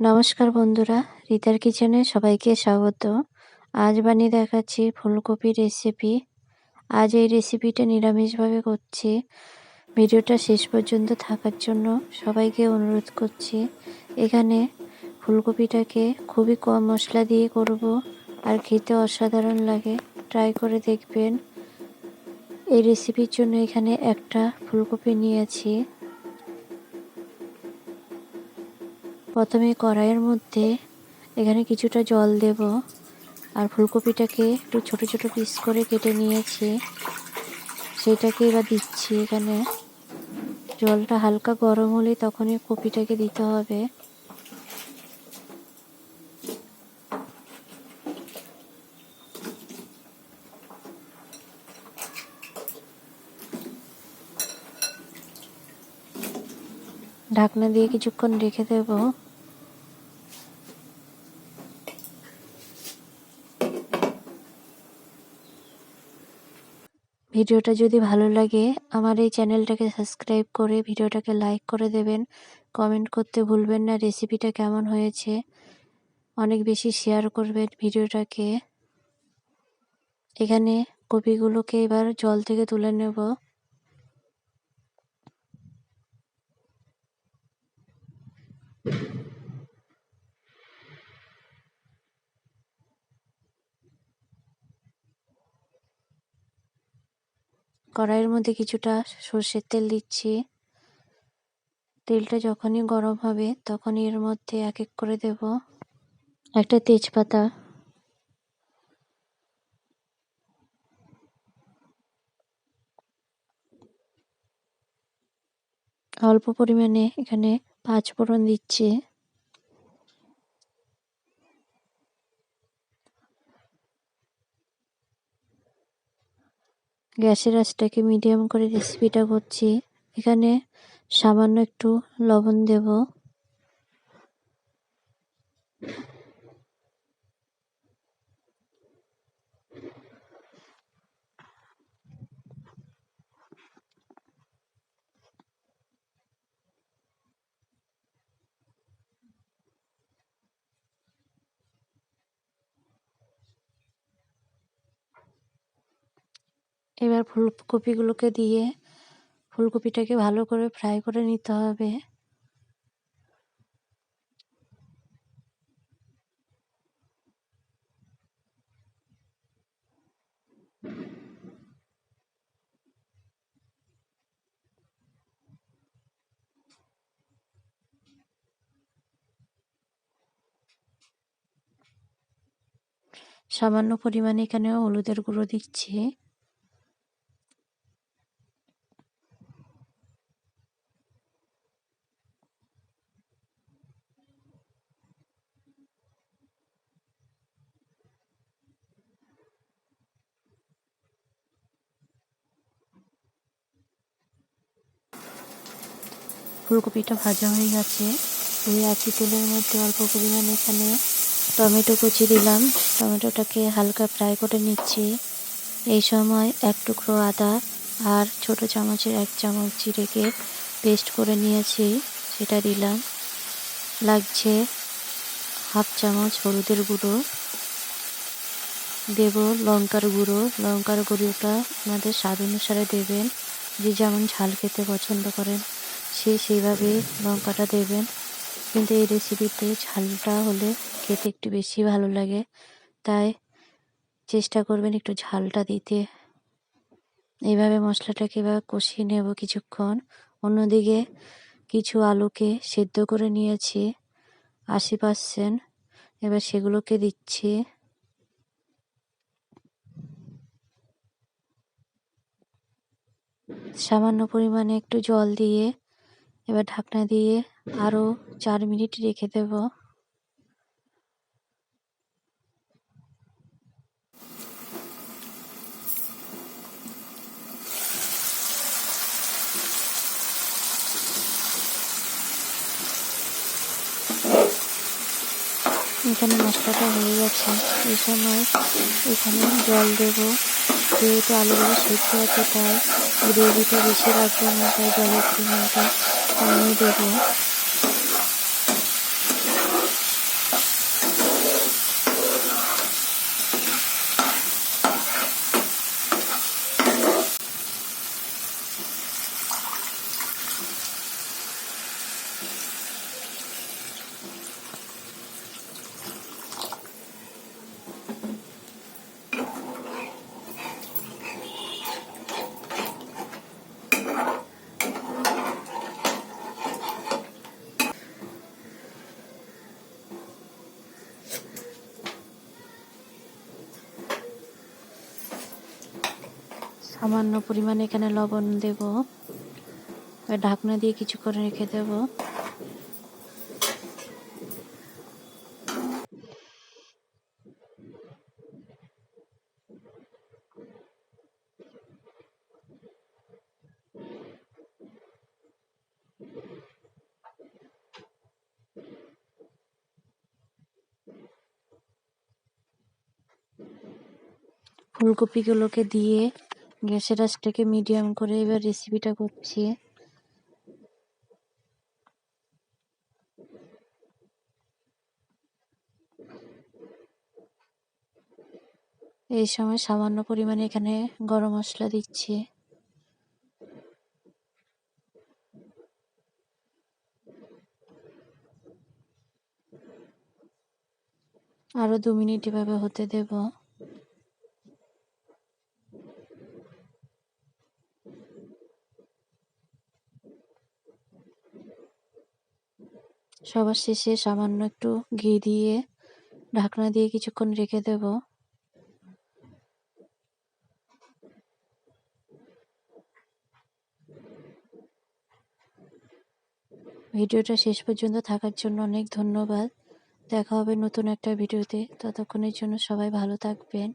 নমস্কার বন্ধুরা, রিতার কিচেনে সবাইকে স্বাগত। আজ বানিয়ে দেখাচ্ছি ফুলকপি রেসিপি আজ এই রেসিপিটা নিরামিষভাবে করছি। ভিডিওটা শেষ পর্যন্ত থাকার জন্য সবাইকে অনুরোধ করছি, এখানে ফুলকপিটাকে খুবই কম মশলা দিয়ে করব আর খেতে অসাধারণ লাগে। ট্রাই করে দেখবেন। এই রেসিপির জন্য এখানে একটা ফুলকপি নিয়েছি। প্রথমে কড়াইয়ের মধ্যে এখানে কিছুটা জল দেব আর ফুলকপিটাকে একটু ছোট ছোট পিস করে কেটে নিয়েছি। সেটাকে এবার দিচ্ছি এখানে। জলটা হালকা গরম হলে তখনই কপিটাকে দিতে হবে। ঢাকনা দিয়ে কিছুক্ষণ রেখে দেব। ভিডিওটা যদি ভালো লাগে, আমার এই চ্যানেলটাকে সাবস্ক্রাইব করে ভিডিওটাকে লাইক করে দেবেন। কমেন্ট করতে ভুলবেন না, রেসিপিটা কেমন হয়েছে অনেক বেশি শেয়ার করবেন ভিডিওটাকে। এখানে কপিগুলোকে এবার জল থেকে তুলে নেব। কড়াইয়ের মধ্যে কিছুটা সর্ষের তেল দিচ্ছি। তেলটা যখনই গরম হবে তখনই এর মধ্যে এক এক করে দেব। একটা তেজপাতা। অল্প পরিমাণে এখানে পাঁচ ফোড়ন দিচ্ছি। গ্যাসের আঁচটাকে মিডিয়াম করে রেসিপিটা করছি। এখানে সামান্য একটু লবণ দেব। এবার ফুলকপিগুলোকে দিয়ে ফুলকপিটাকে ভালো করে ফ্রাই করে নিতে হবে। সামান্য পরিমাণে এখানে হলুদের গুঁড়ো দিচ্ছি। ফুলকপিটা ভাজা হয়ে গেছে। ওই একই তেলের মধ্যে অল্প পরিমাণে এখানে টমেটো কুচি দিলাম। টমেটোটাকে হালকা ফ্রাই করে নিচ্ছি। এই সময় এক টুকরো আদা আর ছোট চামচের এক চামচ জিরেকে পেস্ট করে নিয়েছি, সেটা দিলাম। লাগছে হাফ চামচ হলুদের গুঁড়ো। দেব লঙ্কার গুঁড়ো। লঙ্কার গুঁড়োটা আমাদের স্বাদ অনুসারে দেবেন। যে যেমন ঝাল খেতে পছন্দ করেন। সে সেইভাবে লঙ্কাটা দেবেন। কিন্তু এই রেসিপিতে ঝালটা হলে খেতে একটু বেশি ভালো লাগে। তাই চেষ্টা করবেন একটু ঝালটা দিতে। এইভাবে মশলাটাকে এবার কষিয়ে নেব কিছুক্ষণ। অন্যদিকে কিছু আলুকে সেদ্ধ করে নিয়েছি, আশি পার্সেন্ট। এবার সেগুলোকে দিচ্ছি। সামান্য পরিমাণে একটু জল দিয়ে এবার ঢাকনা দিয়ে আরও চার মিনিট রেখে দেব। এখানে মশলাটা হয়ে গেছে। এই সময় এখানে জল দেব। যেহেতু আলুগুলো সেদ্ধ আছে, তাই গ্রেভিটা বেশি রাখব না, তাই জলের পরিমাণটা কমিয়ে দেবো সামান্য পরিমাণে এখানে লবণ দেব। ঢাকনা দিয়ে কিছু করে রেখে দেব। ফুলকপিগুলোকে দিয়ে গ্যাসের আঁচটাকে মিডিয়াম করে এবার রেসিপিটা করছি। এই সময় সামান্য পরিমাণে এখানে গরম মশলা দিচ্ছি। আরও দু মিনিট এভাবে হতে দেব। সবার শেষে সামান্য একটু ঘি দিয়ে ঢাকনা দিয়ে কিছুক্ষণ রেখে দেব। ভিডিওটা শেষ পর্যন্ত থাকার জন্য অনেক ধন্যবাদ। দেখা হবে নতুন একটা ভিডিওতে। ততক্ষণের জন্য সবাই ভালো থাকবেন।